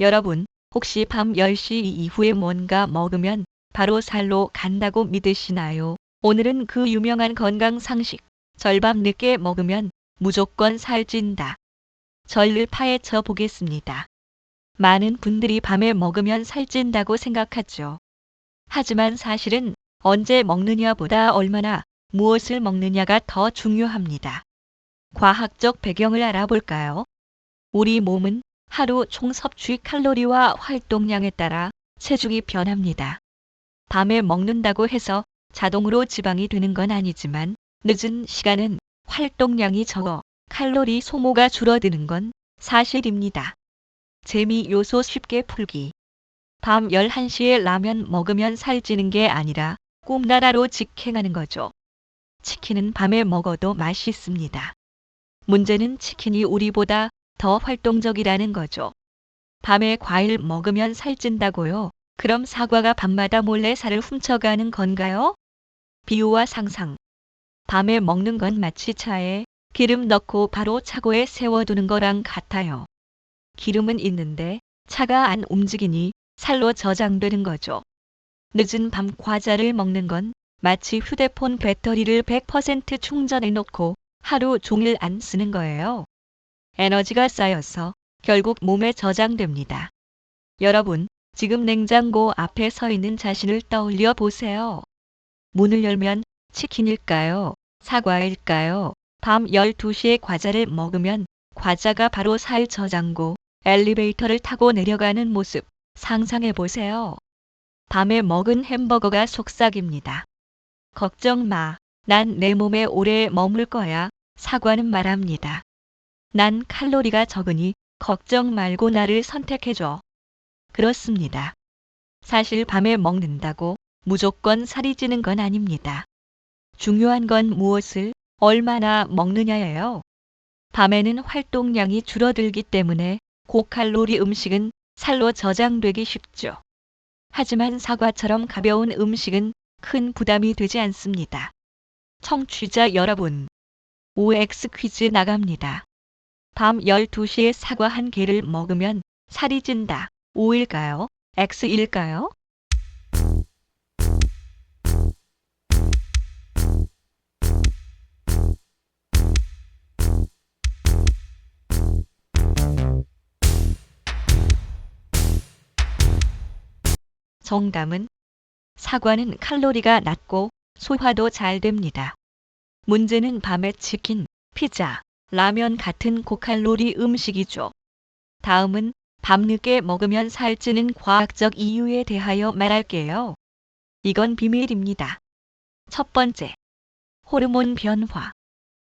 여러분, 혹시 밤 10시 이후에 뭔가 먹으면 바로 살로 간다고 믿으시나요? 오늘은 그 유명한 건강 상식, 절밤 늦게 먹으면 무조건 살찐다. 전를 파헤쳐 보겠습니다. 많은 분들이 밤에 먹으면 살찐다고 생각하죠. 하지만 사실은 언제 먹느냐보다 얼마나 무엇을 먹느냐가 더 중요합니다. 과학적 배경을 알아볼까요? 우리 몸은 하루 총 섭취 칼로리와 활동량에 따라 체중이 변합니다. 밤에 먹는다고 해서 자동으로 지방이 되는 건 아니지만 늦은 시간은 활동량이 적어 칼로리 소모가 줄어드는 건 사실입니다. 재미 요소 쉽게 풀기. 밤 11시에 라면 먹으면 살찌는 게 아니라 꿈나라로 직행하는 거죠. 치킨은 밤에 먹어도 맛있습니다. 문제는 치킨이 우리보다 더 활동적이라는 거죠. 밤에 과일 먹으면 살찐다고요? 그럼 사과가 밤마다 몰래 살을 훔쳐가는 건가요? 비유와 상상. 밤에 먹는 건 마치 차에 기름 넣고 바로 차고에 세워두는 거랑 같아요. 기름은 있는데 차가 안 움직이니 살로 저장되는 거죠. 늦은 밤 과자를 먹는 건 마치 휴대폰 배터리를 100% 충전해 놓고 하루 종일 안 쓰는 거예요. 에너지가 쌓여서 결국 몸에 저장됩니다. 여러분, 지금 냉장고 앞에 서 있는 자신을 떠올려 보세요. 문을 열면 치킨일까요? 사과일까요? 밤 12시에 과자를 먹으면 과자가 바로 살 저장고 엘리베이터를 타고 내려가는 모습 상상해 보세요. 밤에 먹은 햄버거가 속삭입니다. 걱정 마. 난 내 몸에 오래 머물 거야. 사과는 말합니다. 난 칼로리가 적으니 걱정 말고 나를 선택해줘. 그렇습니다. 사실 밤에 먹는다고 무조건 살이 찌는 건 아닙니다. 중요한 건 무엇을 얼마나 먹느냐예요. 밤에는 활동량이 줄어들기 때문에 고칼로리 음식은 살로 저장되기 쉽죠. 하지만 사과처럼 가벼운 음식은 큰 부담이 되지 않습니다. 청취자 여러분, OX 퀴즈 나갑니다. 밤 12시에 사과 한 개를 먹으면 살이 찐다. O일까요? X일까요? 정답은 사과는 칼로리가 낮고 소화도 잘 됩니다. 문제는 밤에 치킨, 피자, 라면 같은 고칼로리 음식이죠. 다음은 밤늦게 먹으면 살찌는 과학적 이유에 대하여 말할게요. 이건 비밀입니다. 첫 번째, 호르몬 변화.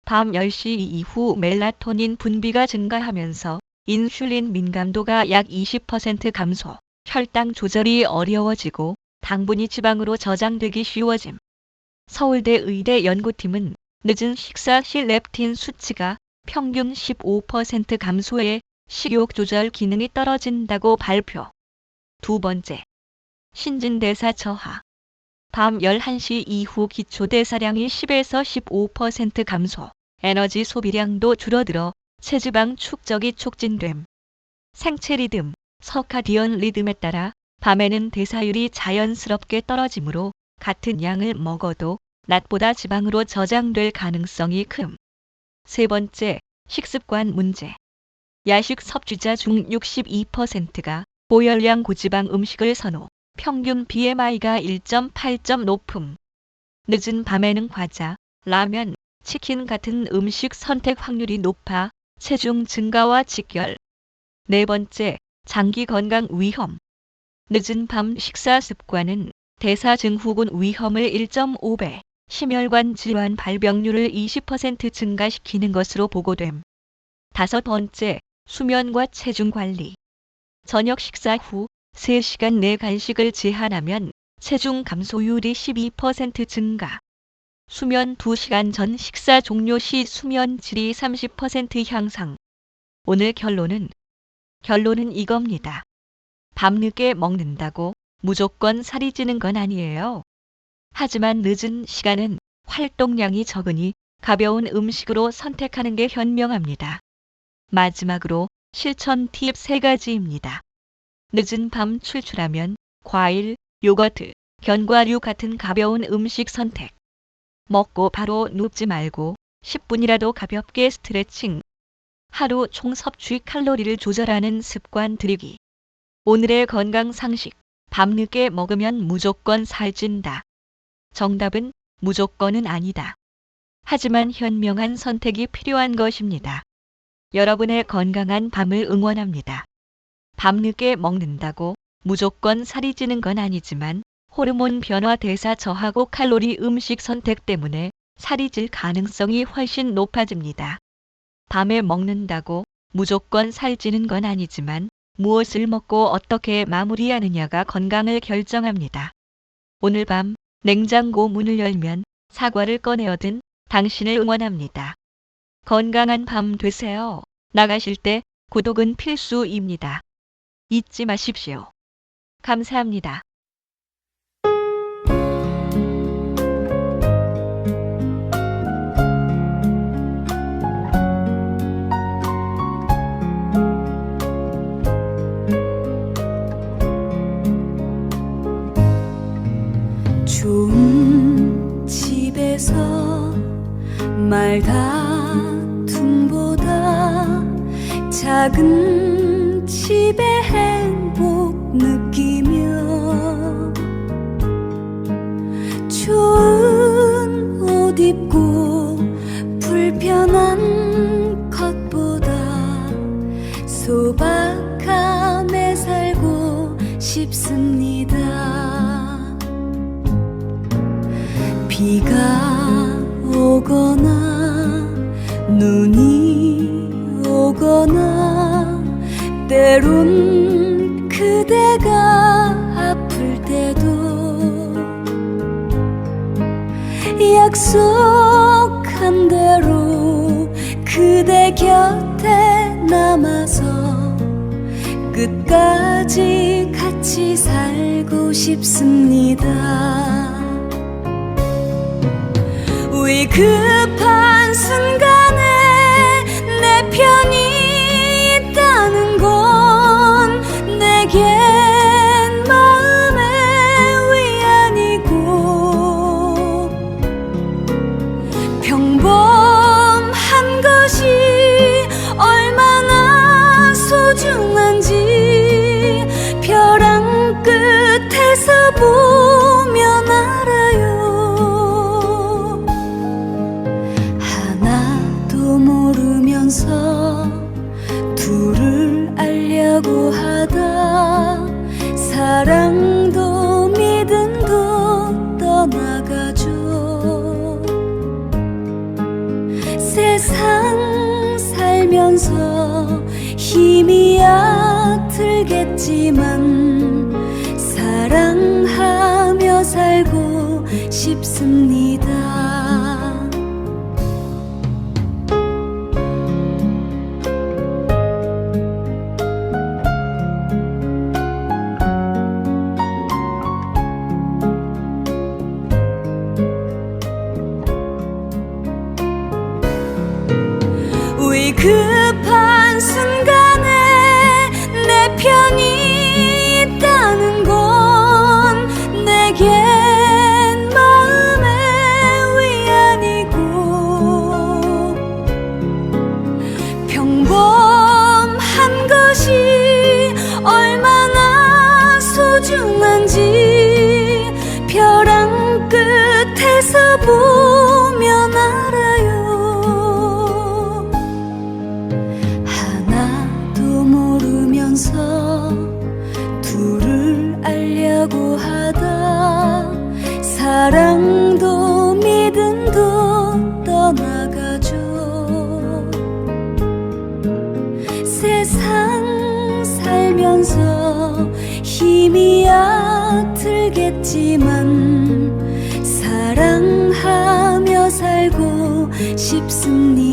밤 10시 이후 멜라토닌 분비가 증가하면서 인슐린 민감도가 약 20% 감소, 혈당 조절이 어려워지고 당분이 지방으로 저장되기 쉬워짐. 서울대 의대 연구팀은 늦은 식사 시 렙틴 수치가 평균 15% 감소해 식욕 조절 기능이 떨어진다고 발표. 두 번째, 신진대사 저하. 밤 11시 이후 기초대사량이 10에서 15% 감소, 에너지 소비량도 줄어들어 체지방 축적이 촉진됨. 생체 리듬, 서카디언 리듬에 따라 밤에는 대사율이 자연스럽게 떨어지므로 같은 양을 먹어도 낮보다 지방으로 저장될 가능성이 큼. 세 번째, 식습관 문제. 야식 섭취자 중 62%가 고열량 고지방 음식을 선호, 평균 BMI가 1.8점 높음. 늦은 밤에는 과자, 라면, 치킨 같은 음식 선택 확률이 높아 체중 증가와 직결. 네 번째, 장기 건강 위험. 늦은 밤 식사 습관은 대사증후군 위험을 1.5배, 심혈관 질환 발병률을 20% 증가시키는 것으로 보고됨. 다섯 번째, 수면과 체중 관리. 저녁 식사 후 3시간 내 간식을 제한하면 체중 감소율이 12% 증가. 수면 2시간 전 식사 종료 시 수면 질이 30% 향상. 오늘 결론은 결론은 이겁니다. 밤늦게 먹는다고 무조건 살이 찌는 건 아니에요. 하지만 늦은 시간은 활동량이 적으니 가벼운 음식으로 선택하는 게 현명합니다. 마지막으로 실천 팁 3가지입니다. 늦은 밤 출출하면 과일, 요거트, 견과류 같은 가벼운 음식 선택. 먹고 바로 눕지 말고 10분이라도 가볍게 스트레칭. 하루 총 섭취 칼로리를 조절하는 습관 들이기. 오늘의 건강 상식. 밤늦게 먹으면 무조건 살찐다. 정답은 무조건은 아니다. 하지만 현명한 선택이 필요한 것입니다. 여러분의 건강한 밤을 응원합니다. 밤늦게 먹는다고 무조건 살이 찌는 건 아니지만 호르몬 변화 대사 저하고 칼로리 음식 선택 때문에 살이 찔 가능성이 훨씬 높아집니다. 밤에 먹는다고 무조건 살찌는 건 아니지만 무엇을 먹고 어떻게 마무리하느냐가 건강을 결정합니다. 오늘 밤 냉장고 문을 열면 사과를 꺼내어 든 당신을 응원합니다. 건강한 밤 되세요. 나가실 때 구독은 필수입니다. 잊지 마십시오. 감사합니다. 좋은 집에서 말다툼보다 작은 집의 행복 느끼며 좋은 옷 입고 끝까지 같이 살고 싶습니다. 위급한 순간에 내 편이 세상 살면서 힘이 약들겠지만 사랑하며 살고 싶습니다. 끝에서 보면 알아요. 하나도 모르면서 둘을 알려고 하다 사랑도 믿음도 떠나가죠. 세상 살면서 힘이 약들겠지만 싶습니다.